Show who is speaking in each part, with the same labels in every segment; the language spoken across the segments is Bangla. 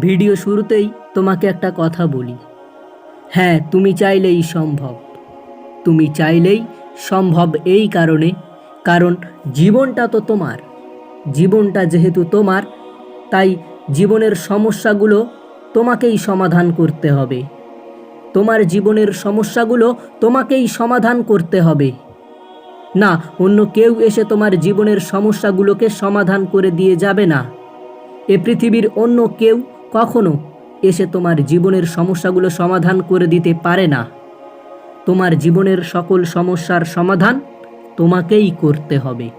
Speaker 1: ভিডিও শুরুতেই তোমাকে একটা কথা বলি। হ্যাঁ তুমি চাইলেই সম্ভব। তুমি চাইলেই সম্ভব এই কারণে, কারণ জীবনটা তো তোমার। জীবনটা যেহেতু তোমার, তাই জীবনের সমস্যাগুলো তোমাকেই সমাধান করতে হবে। তোমার জীবনের সমস্যাগুলো তোমাকেই সমাধান করতে হবে। না, অন্য কেউ এসে তোমার জীবনের সমস্যাগুলোকে সমাধান করে দিয়ে যাবে না। এ পৃথিবীর অন্য কেউ কখনো এসে তোমার জীবনের সমস্যাগুলো সমাধান করে দিতে পারে না। তোমার জীবনের সকল সমস্যার সমাধান তোমাকেই করতে হবে।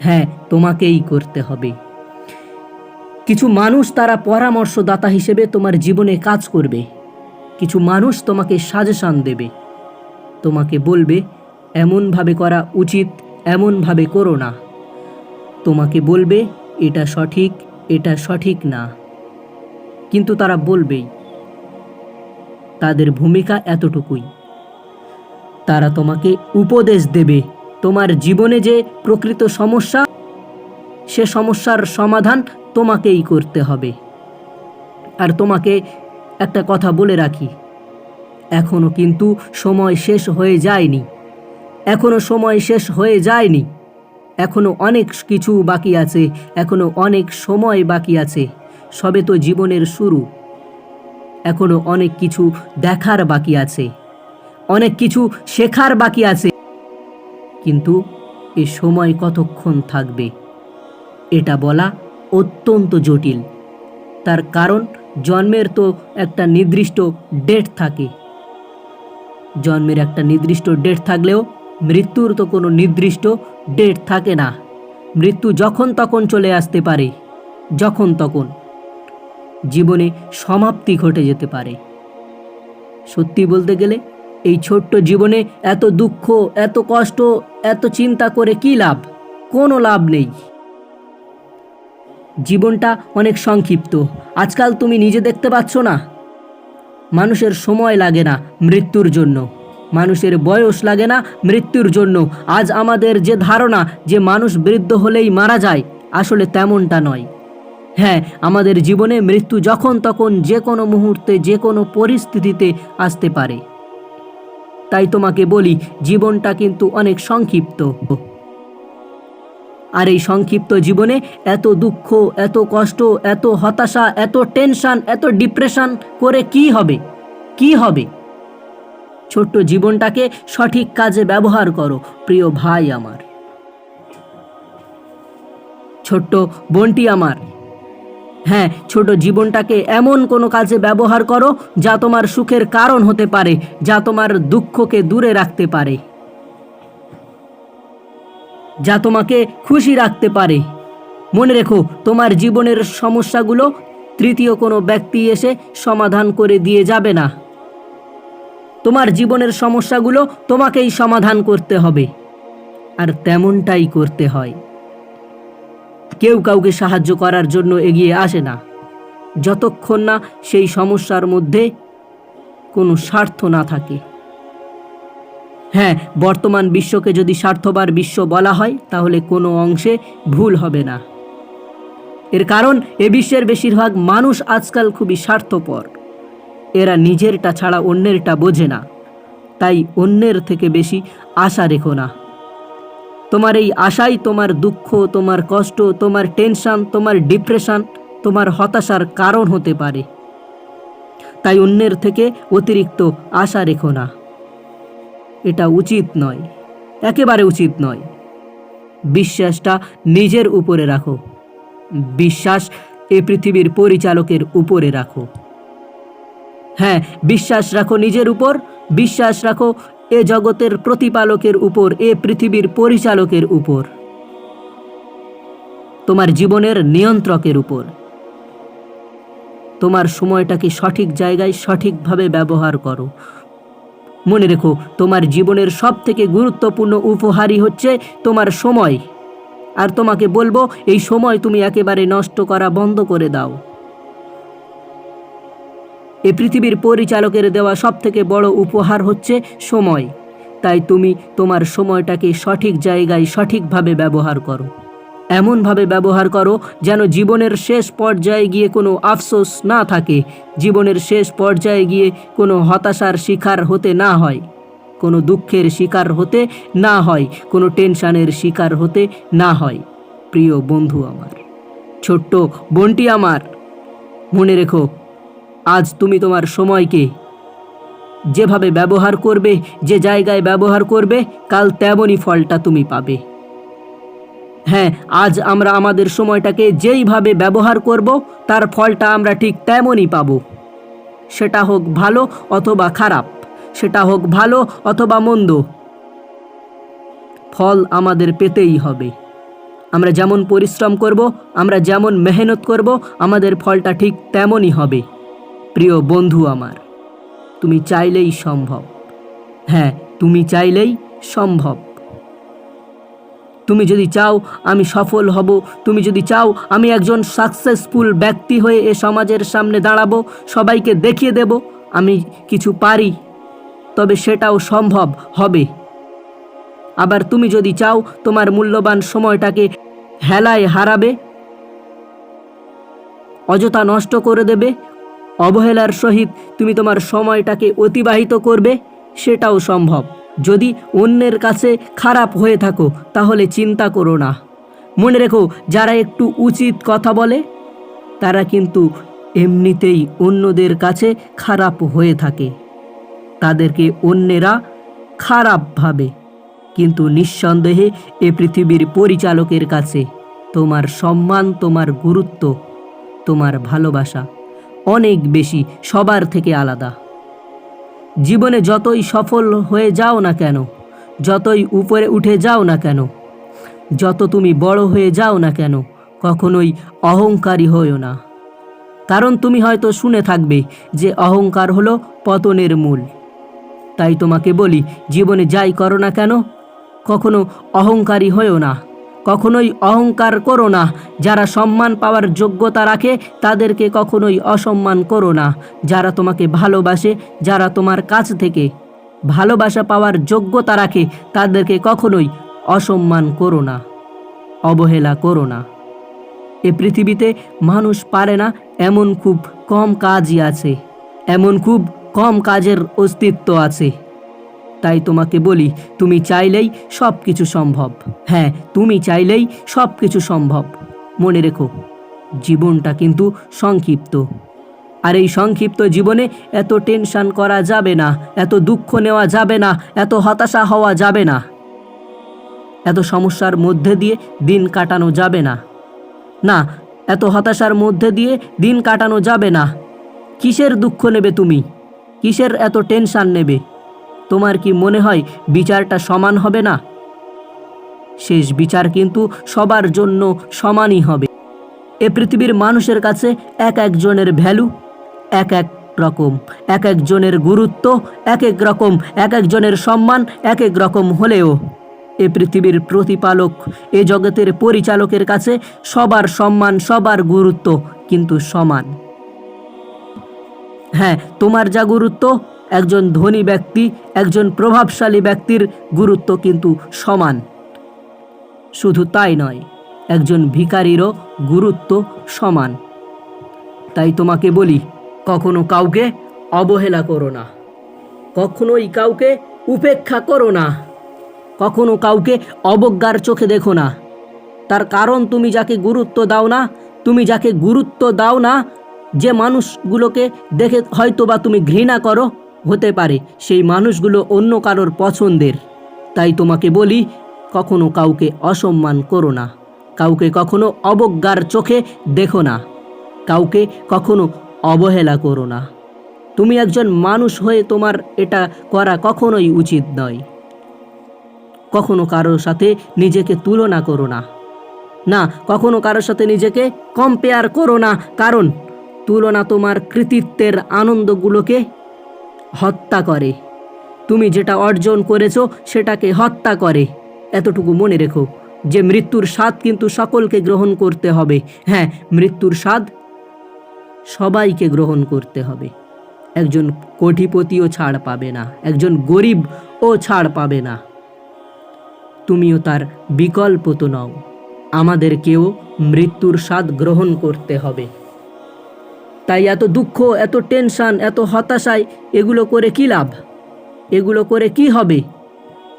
Speaker 1: হ্যাঁ তোমাকেই করতে হবে। কিছু মানুষ তারা পরামর্শদাতা হিসেবে তোমার জীবনে কাজ করবে। কিছু মানুষ তোমাকে সাজেশান দেবে। তোমাকে বলবে, এমনভাবে করা উচিত, এমনভাবে করো না। তোমাকে বলবে, এটা সঠিক এটা সঠিক না। কিন্তু তারা বলবেই, তাদের ভূমিকা এতটুকুই। তারা তোমাকে উপদেশ দেবে, তোমার জীবনে যে প্রকৃত সমস্যা, সে সমস্যার সমাধান তোমাকেই করতে হবে। আর তোমাকে একটা কথা বলে রাখি, এখনও কিন্তু সময় শেষ হয়ে যায়নি, এখনও সময় শেষ হয়ে যায়নি, এখনও অনেক কিছু বাকি আছে, এখনও অনেক সময় বাকি আছে। সবে তো জীবনের শুরু। এখনও অনেক কিছু দেখার বাকি আছে। অনেক কিছু শেখার বাকি আছে। কিন্তু এ সময় কতক্ষণ থাকবে? এটা বলা অত্যন্ত জটিল। তার কারণ, জন্মের তো একটা নির্দিষ্ট ডেট থাকে। জন্মের একটা নির্দিষ্ট ডেট থাকলেও মৃত্যুর তো কোনো নির্দিষ্ট ডেট থাকে না। মৃত্যু যখন তখন চলে আসতে পারে। যখন তখন। জীবনে সমাপ্তি ঘটে যেতে পারে। সত্যি বলতে গেলে, এই ছোট্ট জীবনে এত দুঃখ, এত কষ্ট, এত চিন্তা করে কি লাভ? কোনো লাভ নেই। জীবনটা অনেক সংক্ষিপ্ত। আজকাল তুমি নিজে দেখতে পাচ্ছ না। মানুষের সময় লাগে না মৃত্যুর জন্য। মানুষের বয়স লাগে না মৃত্যুর জন্য। আজ আমাদের যে ধারণা যে মানুষ বৃদ্ধ হলেই মারা যায়, আসলে তেমনটা নয়। হ্যাঁ আমাদের জীবনে মৃত্যু যখন তখন যে কোনো মুহূর্তে, যে কোনো পরিস্থিতিতে আসতে পারে। তাই তোমাকে বলি, জীবনটা কিন্তু অনেক সংক্ষিপ্ত। আর এই সংক্ষিপ্ত জীবনে এত দুঃখ, এত কষ্ট, এত হতাশা, এত টেনশন, এত ডিপ্রেশন করে কি হবে? কি হবে? ছোট্ট জীবনটাকে সঠিক কাজে ব্যবহার করো, প্রিয় ভাই আমার। ছোট্ট বোনটি আমার। হ্যাঁ ছোট জীবনটাকে এমন কোনো কাজে ব্যবহার করো যা তোমার সুখের কারণ হতে পারে, যা তোমার দুঃখকে দূরে রাখতে পারে। যা তোমাকে খুশি রাখতে পারে। মনে রেখো, তোমার জীবনের সমস্যাগুলো তৃতীয় কোনো ব্যক্তি এসে সমাধান করে দিয়ে যাবে না। তোমার জীবনের সমস্যাগুলো তোমাকেই সমাধান করতে হবে। আর তেমনটাই করতে হয়। কেউ কাউকে সাহায্য করার জন্য এগিয়ে আসে না। যতক্ষণ না সেই সমস্যার মধ্যে কোনো স্বার্থ না থাকে। হ্যাঁ বর্তমান বিশ্বকে যদি স্বার্থবার বিশ্ব বলা হয়, তাহলে কোনো অংশে ভুল হবে না। এর কারণ, এ বিশ্বের বেশিরভাগ মানুষ আজকাল খুবই স্বার্থপর। এরা নিজেরটা ছাড়া অন্যেরটা বোঝে না। তাই অন্যের থেকে বেশি আশা রেখো না। তোমার এই আশাই তোমার দুঃখ, তোমার কষ্ট, তোমার টেনশন তোমার ডিপ্রেশন তোমার হতাশার কারণ হতে পারে। তাই অন্যের থেকে অতিরিক্ত আশা রেখো না। এটা উচিত নয়, একেবারে উচিত নয়। বিশ্বাসটা নিজের উপরে রাখো। বিশ্বাস এ পৃথিবীর পরিচালকের উপরে রাখো। হ্যাঁ বিশ্বাস রাখো নিজের উপর, বিশ্বাস রাখো এ জগতের প্রতিপালকের উপর, এ পৃথিবীর পরিচালকের উপর। তোমার জীবনের নিয়ন্ত্রকের উপর। তোমার সময়টাকে সঠিক জায়গায় সঠিকভাবে ব্যবহার করো। মনে রেখো, তোমার জীবনের সব থেকে গুরুত্বপূর্ণ উপহারই হচ্ছে তোমার সময়। আর তোমাকে বলব, এই সময় তুমি একেবারে নষ্ট করা বন্ধ করে দাও। এ পৃথিবীর পরিচালকের দেওয়া সব থেকে বড় উপহার হচ্ছে সময়। তাই তুমি তোমার সময়টাকে সঠিক জায়গায় সঠিকভাবে ব্যবহার করো। এমনভাবে ব্যবহার করো যেন জীবনের শেষ পর্যায়ে গিয়ে কোনো আফসোস না থাকে, জীবনের শেষ পর্যায়ে গিয়ে কোনো হতাশার শিকার হতে না হয়, কোনো দুঃখের শিকার হতে না হয়, কোনো টেনশানের শিকার হতে না হয়। প্রিয় বন্ধু আমার, ছোট্ট বোনটি আমার, মনে রেখো আজ তুমি তোমার সময়কে যেভাবে ব্যবহার করবে, যে জায়গায় ব্যবহার করবে, কাল তেমনই ফলটা তুমি পাবে। হ্যাঁ আজ আমরা আমাদের সময়টাকে যেইভাবে ব্যবহার করব, তার ফলটা আমরা ঠিক তেমনই পাবো। সেটা হোক ভালো অথবা খারাপ, সেটা হোক ভালো অথবা মন্দ, ফল আমাদের পেতেই হবে। আমরা যেমন পরিশ্রম করব, আমরা যেমন মেহনত করব, আমাদের ফলটা ঠিক তেমনই হবে। প্রিয় বন্ধু আমার, তুমি চাইলেই সম্ভব। হ্যাঁ তুমি চাইলেই সম্ভব। তুমি যদি চাও আমি সফল হব, তুমি যদি চাও আমি একজন সাকসেসফুল ব্যক্তি হয়ে এ সমাজের সামনে দাঁড়াবো, সবাইকে দেখিয়ে দেব, আমি কিছু পারি, তবে সেটাও সম্ভব হবে। আবার তুমি যদি চাও তোমার মূল্যবান সময়টাকে হেলায় হারাবে, অযথা নষ্ট করে দেবে অবহেলার সহিত তুমি তোমার সময়টাকে অতিবাহিত করবে, সেটাও সম্ভব। যদি অন্যের কাছে খারাপ হয়ে থাকো, তাহলে চিন্তা করো না। মনে রেখো, যারা একটু উচিত কথা বলে, তারা কিন্তু এমনিতেই অন্যদের কাছে খারাপ হয়ে থাকে। তাদেরকে অন্যেরা খারাপ ভাবে, কিন্তু নিঃসন্দেহে এ পৃথিবীর পরিচালকের কাছে তোমার সম্মান, তোমার গুরুত্ব, তোমার ভালোবাসা অনেক বেশি, সবার থেকে আলাদা। জীবনে যতই সফল হয়ে যাও না কেন, যতই উপরে উঠে যাও না কেন, যত তুমি বড় হয়ে যাও না কেন, কখনোই অহংকারী হইও না। কারণ তুমি হয়তো শুনে থাকবে যে অহংকার হলো পতনের মূল। তাই তোমাকে বলি, জীবনে যাই করো না কেন, কখনো অহংকারী হয়েও না। কখনোই অহংকার করো না। যারা সম্মান পাওয়ার যোগ্যতা রাখে, তাদেরকে কখনোই অসম্মান করো না। যারা তোমাকে ভালোবাসে, যারা তোমার কাছ থেকে ভালোবাসা পাওয়ার যোগ্যতা রাখে, তাদেরকে কখনোই অসম্মান করো না, অবহেলা করো না। এ পৃথিবীতে মানুষ পারে না, এমন খুব কম কাজই আছে। এমন খুব কম কাজের অস্তিত্ব আছে। তাই তোমাকে বলি, তুমি চাইলেই সব কিছু সম্ভব। হ্যাঁ তুমি চাইলেই সব কিছু সম্ভব। মনে রেখো, জীবনটা কিন্তু সংক্ষিপ্ত। আর এই সংক্ষিপ্ত জীবনে এত টেনশন করা যাবে না, এত দুঃখ নেওয়া যাবে না, এত হতাশা হওয়া যাবে না। এত সমস্যার মধ্যে দিয়ে দিন কাটানো যাবে না। না, এত হতাশার মধ্যে দিয়ে দিন কাটানো যাবে না। কিসের দুঃখ নেবে তুমি? কিসের এত টেনশান নেবে? তোমার কি মনে হয় বিচারটা সমান হবে না? শেষ বিচার কিন্তু সবার জন্য সমানই হবে। এ পৃথিবীর মানুষের কাছে এক একজনের ভ্যালু, এক এক রকম, এক একজনের গুরুত্ব, এক এক রকম, এক একজনের সম্মান, এক এক রকম হলেও এ পৃথিবীর প্রতিপালক, এ জগতের পরিচালকের কাছে সবার সম্মান, সবার গুরুত্ব কিন্তু সমান। হ্যাঁ তোমার যা গুরুত্ব একজন ধনী ব্যক্তি, একজন প্রভাবশালী ব্যক্তির গুরুত্ব কিন্তু সমান। শুধু তাই নয়, একজন ভিখারিরও গুরুত্ব সমান। তাই তোমাকে বলি, কখনো কাউকে অবহেলা করো না। কখনোই কাউকে উপেক্ষা করো না। কখনো কাউকে অবজ্ঞার চোখে দেখো না। তার কারণ তুমি যাকে গুরুত্ব দাও না, তুমি যাকে গুরুত্ব দাও না, যে মানুষগুলোকে দেখে হয়তো বা তুমি ঘৃণা করো হতে পারে সেই মানুষগুলো অন্য কারোর পছন্দের। তাই তোমাকে বলি, কখনো কাউকে অসম্মান করো না। কাউকে কখনো অবজ্ঞার চোখে দেখো না। কাউকে কখনো অবহেলা করো না। তুমি একজন মানুষ হয়ে তোমার এটা করা কখনোই উচিত নয়। কখনো কারোর সাথে নিজেকে তুলনা করো না। না, কখনো কারোর সাথে নিজেকে কম্পেয়ার করো না। কারণ, তুলনা তোমার কৃতিত্বের আনন্দগুলোকে হত্যা করে। তুমি যেটা অর্জন করেছ, সেটাকে হত্যা করে। এতটুকু মনে রেখো যে মৃত্যুর স্বাদ কিন্তু সকলকে গ্রহণ করতে হবে। হ্যাঁ মৃত্যুর স্বাদ সবাইকে গ্রহণ করতে হবে। একজন কোটিপতিও ছাড় পাবে না, একজন গরিব ও ছাড় পাবে না। তুমিও তার বিকল্প তো নও। আমাদেরকেও মৃত্যুর স্বাদ গ্রহণ করতে হবে। তাই এত দুঃখ, এত টেনশান, এত হতাশায় এগুলো করে কি লাভ? এগুলো করে কি হবে?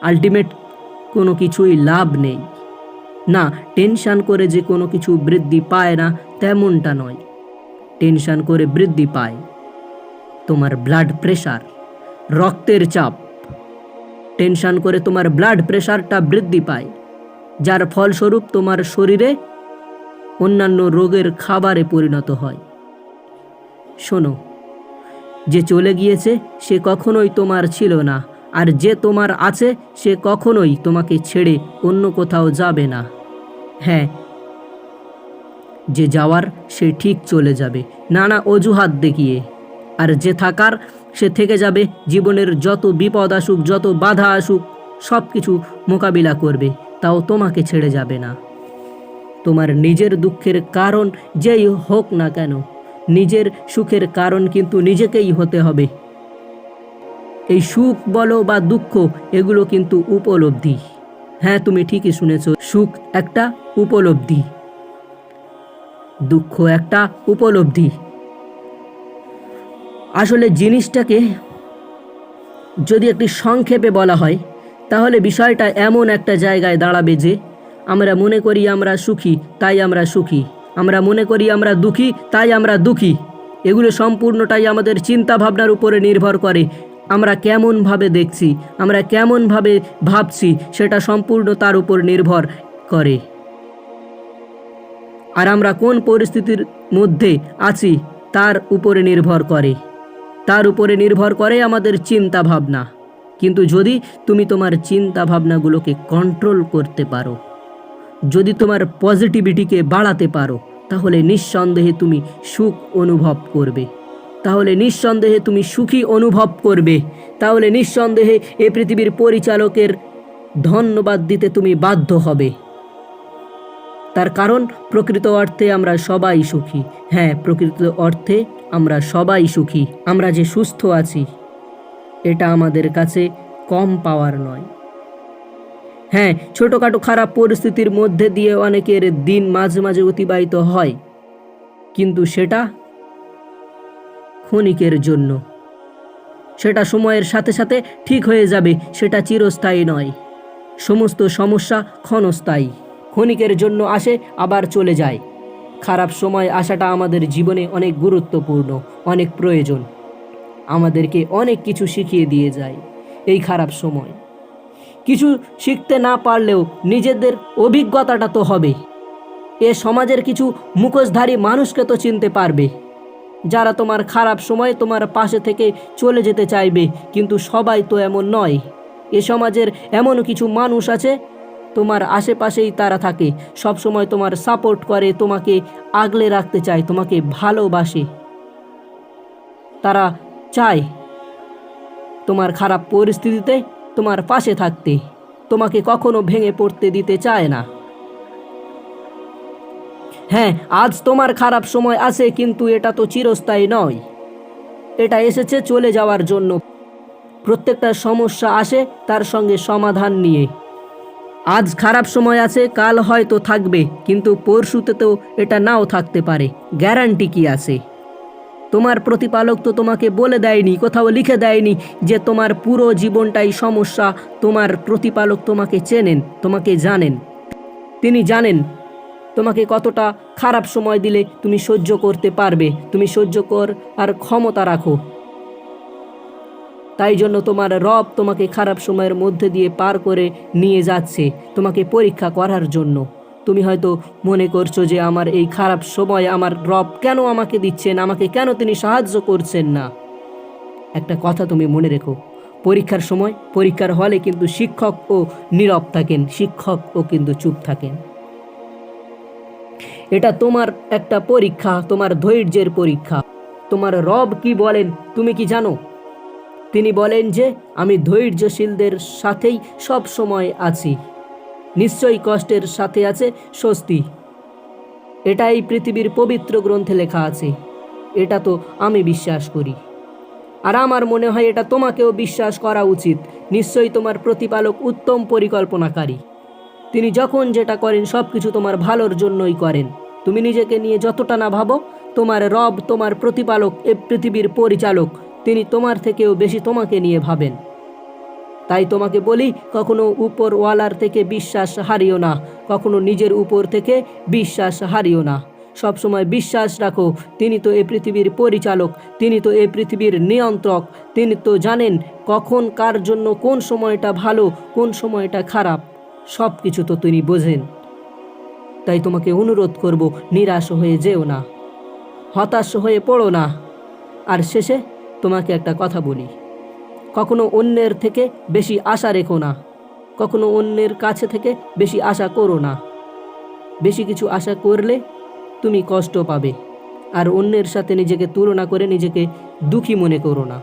Speaker 1: আলটিমেট কোনো কিছুই লাভ নেই। না, টেনশান করে যে কোনো কিছু বৃদ্ধি পায় না, তেমনটা নয়। টেনশান করে বৃদ্ধি পায়। তোমার ব্লাড প্রেশার রক্তের চাপ। টেনশান করে তোমার ব্লাড প্রেশারটা বৃদ্ধি পায়। যার ফলস্বরূপ তোমার শরীরে অন্যান্য রোগের খাবারে পরিণত হয়। শোনো, যে চলে গিয়েছে সে কখনোই তোমার ছিল না, আর যে তোমার আছে সে কখনোই তোমাকে ছেড়ে অন্য কোথাও যাবে না। হ্যাঁ যে যাওয়ার সে ঠিক চলে যাবে, নানা অজুহাত দেখিয়ে। আর যে থাকার সে থেকে যাবে, জীবনের যত বিপদ আসুক, যত বাধা আসুক সব কিছু মোকাবিলা করবে, তাও তোমাকে ছেড়ে যাবে না। তোমার নিজের দুঃখের কারণ যেই হোক না কেন নিজের সুখের কারণ কিন্তু নিজেকেই হতে হবে। এই সুখ, বলো বা দুঃখ, এগুলো কিন্তু উপলব্ধি। হ্যাঁ তুমি ঠিকই শুনেছ, সুখ একটা উপলব্ধি। দুঃখ একটা উপলব্ধি। আসলে জিনিসটাকে যদি একটি সংক্ষেপে বলা হয়, তাহলে বিষয়টা এমন একটা জায়গায় দাঁড়াবে যে, আমরা মনে করি আমরা সুখী, তাই আমরা সুখী। আমরা মনে করি আমরা দুঃখী, তাই আমরা দুঃখী। এগুলো সম্পূর্ণটাই আমাদের চিন্তা ভাবনার উপরে নির্ভর করে। আমরা কেমনভাবে দেখছি, আমরা কেমনভাবে ভাবছি, সেটা সম্পূর্ণ তার উপর নির্ভর করে। আর আমরা কোন পরিস্থিতির মধ্যে আছি, তার উপরে নির্ভর করে। তার উপরে নির্ভর করে আমাদের চিন্তা ভাবনা কিন্তু যদি তুমি তোমার চিন্তা ভাবনাগুলোকে কন্ট্রোল করতে পারো যদি তোমার পজিটিভিটিকে বাড়াতে পারো, তাহলে নিঃসন্দেহে তুমি সুখ অনুভব করবে। তাহলে নিঃসন্দেহে তুমি সুখী অনুভব করবে। তাহলে নিঃসন্দেহে এ পৃথিবীর পরিচালকের ধন্যবাদ দিতে তুমি বাধ্য হবে। তার কারণ, প্রকৃত অর্থে আমরা সবাই সুখী। হ্যাঁ প্রকৃত অর্থে আমরা সবাই সুখী। আমরা যে সুস্থ আছি, এটা আমাদের কাছে কম পাওয়ার নয়। হ্যাঁ ছোটোখাটো খারাপ পরিস্থিতির মধ্যে দিয়ে অনেকের দিন মাঝে মাঝে অতিবাহিত হয়। কিন্তু সেটা ক্ষণিকের জন্য। সেটা সময়ের সাথে সাথে ঠিক হয়ে যাবে, সেটা চিরস্থায়ী নয়। সমস্ত সমস্যা ক্ষণস্থায়ী। ক্ষণিকের জন্য আসে, আবার চলে যায়। খারাপ সময় আসাটা আমাদের জীবনে অনেক গুরুত্বপূর্ণ, অনেক প্রয়োজন। আমাদেরকে অনেক কিছু শিখিয়ে দিয়ে যায় এই খারাপ সময়। কিছু শিখতে না পারলেও নিজেদের অভিজ্ঞতাটা তো হবে এ সমাজের কিছু মুখোশধারী মানুষকে তো চিনতে পারবে। যারা তোমার খারাপ সময় তোমার পাশে থেকে চলে যেতে চাইবে, কিন্তু সবাই তো এমন নয়। এ সমাজের এমন কিছু মানুষ আছে, তোমার আশেপাশেই তারা থাকে। সব সময় তোমার সাপোর্ট করে, তোমাকে আগলে রাখতে চায়, তোমাকে ভালোবাসে। তারা চায় তোমার খারাপ পরিস্থিতিতে তোমার পাশে থাকতে তোমাকে কখনো ভেঙে পড়তে দিতে চায় না। হ্যাঁ আজ তোমার খারাপ সময় আছে, কিন্তু এটা তো চিরস্থায়ী নয়। এটা এসেছে চলে যাওয়ার জন্য। প্রত্যেকটা সমস্যা আসে তার সঙ্গে সমাধান নিয়ে। আজ খারাপ সময় আছে, কাল হয়তো থাকবে, কিন্তু পরশুতে তো এটা নাও থাকতে পারে। গ্যারান্টি কি আছে? তোমার প্রতিপালক তো তোমাকে বলে দেয়নি, কোথাও লিখে দেয়নি যে তোমার পুরো জীবনটাই সমস্যা। তোমার প্রতিপালক তোমাকে চেনেন, তোমাকে জানেন। তিনি জানেন, তোমাকে কতটা খারাপ সময় দিলে তুমি সহ্য করতে পারবে। তুমি সহ্য কর আর ক্ষমতা রাখো। তাই জন্য তোমার রব তোমাকে খারাপ সময়ের মধ্যে দিয়ে পার করে নিয়ে যাচ্ছে, তোমাকে পরীক্ষা করার জন্য। তুমি হয়তো মনে করছ যে আমার এই খারাপ সময় আমার রব কেন আমাকে দিচ্ছেন? আমাকে কেন তিনি সাহায্য করছেন না? একটা কথা তুমি মনে রেখো। পরীক্ষার সময়, পরীক্ষার হলে কিন্তু শিক্ষক ও নীরব থাকেন, শিক্ষক ও কিন্তু চুপ থাকেন। এটা তোমার একটা পরীক্ষা, তোমার ধৈর্যের পরীক্ষা। তোমার রব কি বলেন, তুমি কি জানো? তিনি বলেন যে, আমি ধৈর্যশীলদের সাথেই সব সময় আছি। নিশ্চয়ই কষ্টের সাথে আছে স্বস্তি। এটা এই পৃথিবীর পবিত্র গ্রন্থে লেখা আছে। এটা তো আমি বিশ্বাস করি। আর আমার মনে হয় এটা তোমাকেও বিশ্বাস করা উচিত। নিশ্চয়ই তোমার প্রতিপালক উত্তম পরিকল্পনাকারী। তিনি যখন যেটা করেন সব কিছু তোমার ভালোর জন্যই করেন। তুমি নিজেকে নিয়ে যতটা না ভাবো, তোমার রব, তোমার প্রতিপালক, এ পৃথিবীর পরিচালক। তিনি তোমার থেকেও বেশি তোমাকে নিয়ে ভাবেন। তাই তোমাকে বলি, কখনো উপরওয়ালার থেকে বিশ্বাস হারিও না, কখনো নিজের উপর থেকে বিশ্বাস হারিও না। সবসময় বিশ্বাস রাখো, তিনি তো এই পৃথিবীর পরিচালক, তিনি তো এই পৃথিবীর নিয়ন্ত্রক, তিনি তো জানেন কখন কার জন্য কোন সময়টা ভালো, কোন সময়টা খারাপ। সব কিছু তো তিনি বোঝেন। তাই তোমাকে অনুরোধ করব, নিরাশ হয়ে যেও না, হতাশ হয়ে পড়ো না। আর শেষে তোমাকে একটা কথা বলি। কখনো অন্যের থেকে বেশি আশা রেখো না। কখনো অন্যের কাছে থেকে বেশি আশা করো না। বেশি কিছু আশা করলে তুমি কষ্ট পাবে। আর অন্যের সাথে নিজেকে তুলনা করে নিজেকে দুঃখী মনে করো না।